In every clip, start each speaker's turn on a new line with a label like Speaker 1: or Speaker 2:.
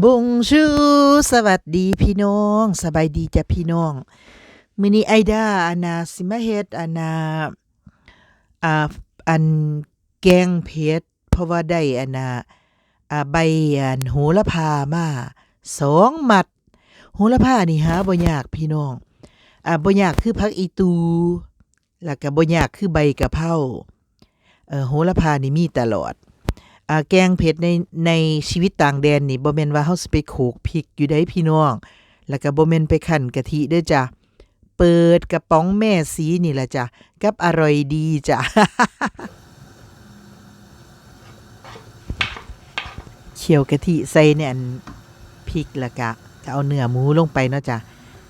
Speaker 1: บงชูสวัสดีพี่น้องสบายดีจ้ะพี่น้องมื้อนี้ไอดาอันาสิมาเฮดอันาอ่าอันแกงเผ็ดเพราะว่าได้อันาอ่าใบอันโหระพามาสองมัดโหระพานี่หาบ่ยากพี่น้องอ่าบ่ยากคือผักอีตู แล้วก็บ่ยากคือใบกะเพราเอ่อโหระพานี่มีตลอด แกงเผ็ดในในชีวิตต่างแดนนี่บ่แม่นว่าเฮาสิไปโขลกพริกอยู่ได้พี่น้อง แล้วก็บ่แม่นไปคั่นกะทิเด้อจ้ะเปิดกระป๋องแม่สีนี่ล่ะจ้ะกับอร่อยดีจ้ะเคี่ยวกะทิใส่ในอันพริกแล้วก็ก็เอาเนื้อหมูลงไปเนาะจ้ะ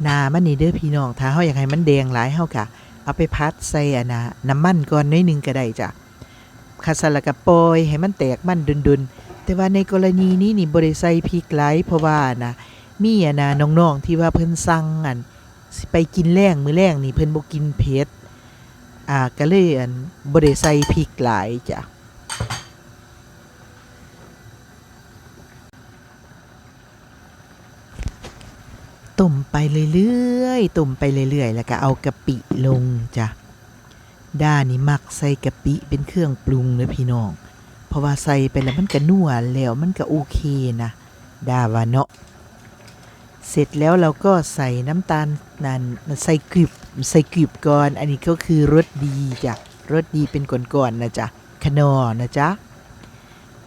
Speaker 1: หน้ามันนี่เด้อพี่น้องถ้าเฮาอยากให้มันแดงหลายเฮาก็เอาไปพัดใส่อันน่ะน้ำมันก่อนน้อยนึงก็ได้จ้ะ คาสละกะปอยให้มันแตกมันดุนๆ แต่ว่าในกรณีนี้นี่บ่ได้ใส่พริกหลเพราะว่านะมีอะนะน้องๆที่ว่าเพิ่นสั่งอันสิไปกินแรงมือแรงนี่เพิ่นบ่กินเผ็ดอ่าก็เลยอันบ่ได้ใส่พริกหลายจ้ะต้มไปเรื่อยๆต้มไปเรื่อยๆ แล้วก็เอากะปิลงจ้ะ ด้านี่มักใส่กะปิเป็นเครื่องปรุงเด้อพี่น้อง เพราะว่าใส่ไปแล้วมันก็นัวแล้วมันก็โอเคนะ ด้าว่าเนาะ เสร็จแล้วเราก็ใส่น้ำตาลนั่นใส่กริบใส่กริบก่อน อันนี้ก็คือรสดีจ้ะ รสดีเป็นก่อนๆนะจ๊ะขนอนะจ๊ะ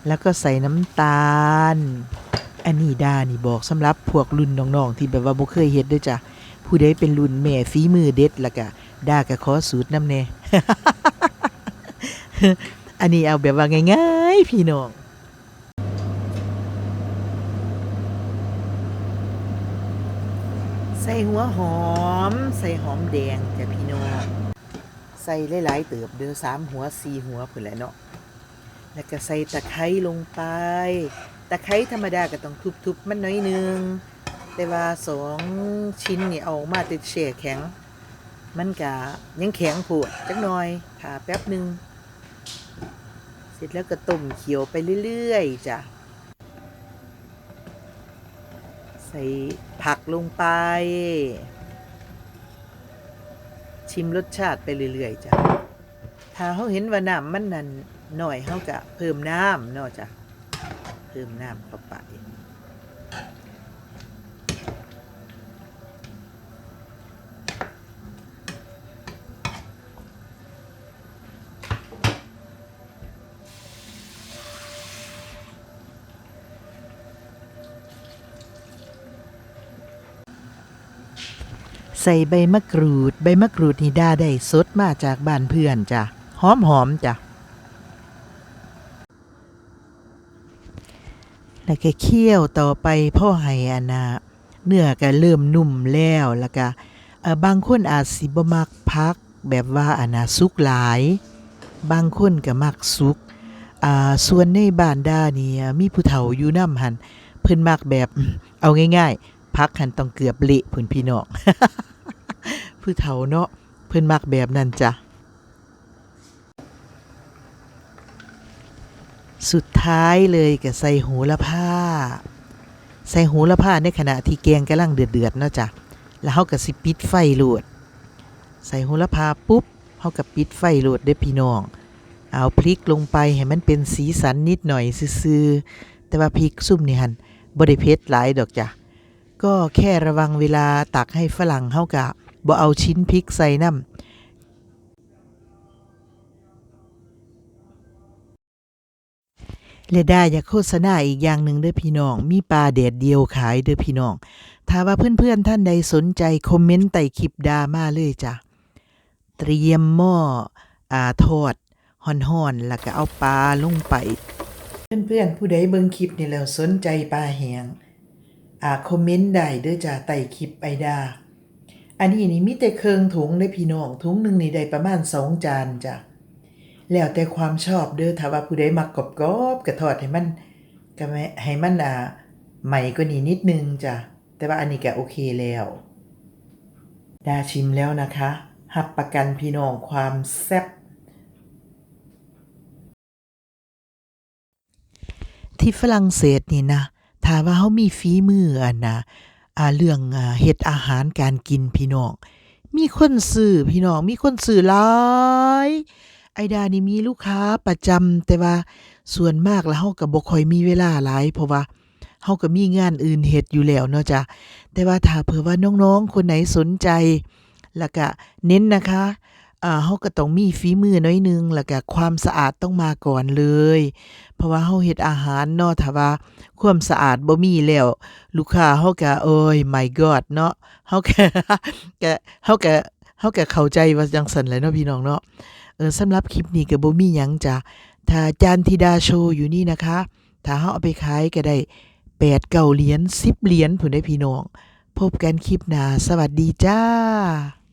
Speaker 1: แล้วก็ใส่น้ำตาล อันนี้ด้านี่บอกสำหรับพวกรุ่นน้องๆที่แบบว่าบ่เคยเฮ็ดด้วยจ้ะ ผู้ใดเป็นรุ่นแม่ฝีมือเด็ดแล้วก็ด้าก็ขอสูตรน้ำแน่ อันนี้เอาแบบว่าง่ายๆ พี่น้องใส่หัวหอม ใส่หอมแดงจ้ะพี่น้องใส่หลายๆเติบเดือสามหัวสี่หัวพุ่นแหละเนาะแล้วก็ใส่ตะไคร้ลงไป ตะไคร้ธรรมดาก็ต้องทุบๆ มันน้อยนึง แต่ว่าสองชิ้นนี่เอามาติดแช่แข็ง มันก็ยังแข็งโผดจักหน่อยถ้าแป๊บหนึ่งเสร็จแล้วก็ต้มเขียวไปเรื่อยๆจ้ะใส่ผักลงไป ชิมรสชาติไปเรื่อยๆจ้ะถ้าเขาเห็นว่าน้ำมันนั่นหน่อยเขาก็เพิ่มน้ำเนาะจ้ะเพิ่มน้ำเข้าไป ใส่ใบมะกรูด ใบมะกรูดนี่ด้าได้สดมาจากบ้านเพื่อนจ้ะ หอมหอมจ้ะ แล้วก็เคี่ยวต่อไปพ่อให้อนนะเนื้อก็เริ่มนุ่มแล้วแล้วก็เออบางคนอาจสิบ่มักพัก แบบว่าอนนะสุกหลาย บางคนก็มักสุกอ่าส่วนในบ้านด้านี่มีผู้เฒ่าอยู่นำหันเพิ่นมักแบบเอาง่ายๆพักหันต้องเกือบเละพุ่นพี่น้อง ผู้เฒ่าเนาะเพิ่นมักแบบนั้นจ้ะ สุดท้ายเลยก็ใส่โหระพาใส่โหระพาในขณะที่แกงกำลังเดือดๆเนาะจ้ะ แล้วเฮาก็สิปิดไฟโลด ใส่โหระพาปุ๊บเฮาก็ปิดไฟโลดเด้อพี่น้อง เอาพริกลงไปให้มันเป็นสีสันนิดหน่อยซื่อๆ แต่ว่าพริกซุ่มนี่หั่นบ่ได้เผ็ดหลายดอกจ้ะก็แค่ระวังเวลาตักให้ฝรั่งเฮากะ บ่เอาชิ้นพริกใส่น้ำและได้อยากโฆษณาอีกอย่างหนึ่งเด้อพี่น้อง มีปลาแดดเดียวขายเด้อพี่น้อง ถ้าว่าเพื่อนๆท่านใดสนใจ คอมเมนต์ใต้คลิปดามาเลยจ้ะ เตรียมหม้ออาทอดห่อนๆ แล้วก็เอาปลาลงไป เพื่อนๆ ผู้ใดเบิ่งคลิปนี่แล้วสนใจปลาแหงอ่าคอมเมนต์ได้เด้อจ้าใต้คลิปไอดา อันนี้นี่มีแต่เครื่องถุงได้พี่น้องถุงหนึ่งนี่ได้ประมาณสองจานจ้ะแล้วแต่ความชอบเด้อถ้าว่าผู้ใดมักกรอบๆก็ทอดให้มันก็ไม่ให้มันอ่าใหม่กว่านี้นิดนึงจ้ะแต่ว่าอันนี้ก็โอเคแล้วดาชิมแล้วนะคะหับประกันพี่น้องความแซ่บที่ฝรั่งเศสนี่นะถ้าว่าเฮามีฝีมืออันน่ะ เรื่องเฮ็ดอาหารการกินพี่น้อง มีคนซื้อพี่น้อง มีคนซื้อหลายไอดานี่มีลูกค้าประจำแต่ว่าส่วนมากแล้วเฮาก็บ่ค่อยมีเวลาหลายเพราะว่าเฮาก็มีงานอื่นเฮ็ดอยู่แล้วเนาะจ้ะแต่ว่าถ้าเผื่อว่าน้องๆ คนไหนสนใจ แล้วก็เน้นนะคะ อ่าเฮาก็ต้องมีฝีมือน้อยนึงแล้วก็ความสะอาดต้องมาก่อนเลย เพราะว่าเฮาเฮ็ดอาหารเนาะถ้าว่าความสะอาดบ่มีแล้ว ลูกค้าเฮาก็โอ้ย my god เนาะเฮาก็ก็เฮาก็เฮาก็เข้าใจว่าจังซั่นแหละเนาะพี่น้องเนาะเออสำหรับคลิปนี้ก็บ่มีหยังจ้ะถ้าจานธิดาโชว์อยู่นี่นะคะ ถ้าเฮาเอาไปขายก็ได้8 9เหรียญ10เหรียญพุ่นได้พี่น้อง พบกันคลิปหน้า สวัสดีจ้า